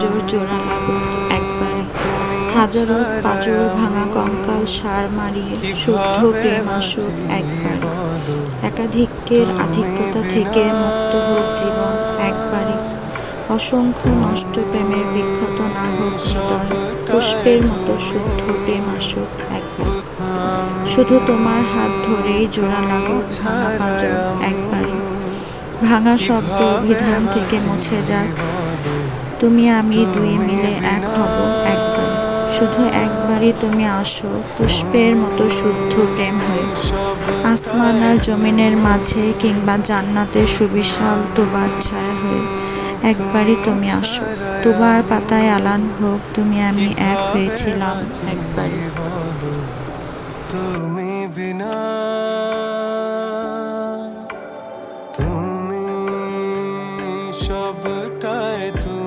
পাঁজর জোড়া লাগুক একবারে হাজারো পাঁজর ভাঙা কঙ্কাল সার মারিয়ে শুদ্ধ প্রেম আসুক একবারে। একাধিক্যের আধিক্যতা থেকে মুক্ত হোক জীবন একবারে অসংখ্য নষ্ট প্রেমের বিখ্যাত না হোক হৃদয়, পুষ্পের মতো শুদ্ধ প্রেম আসুক একবার। শুধু তোমার হাত ধরেই জোড়া লাগুক ভাঙা পাঁজর একবারে ভাঙা শব্দ বিধান থেকে মুছে যাক তুমি আমি দুই মিলে এক হব একবার। শুধু একবারই তুমি আসো পুষ্পের মতো শুদ্ধ প্রেম হয়ে। আসমান আর জমিনের মাঝে কিংবা জান্নাতে সুবিশাল তোবার ছায়া হয়ে। একবারই তুমি আসো তোবার পাতায় আলান হোক তুমি আমি এক হয়েছিলাম একবারই তুমি বিনা তুমি সবটাই তুমি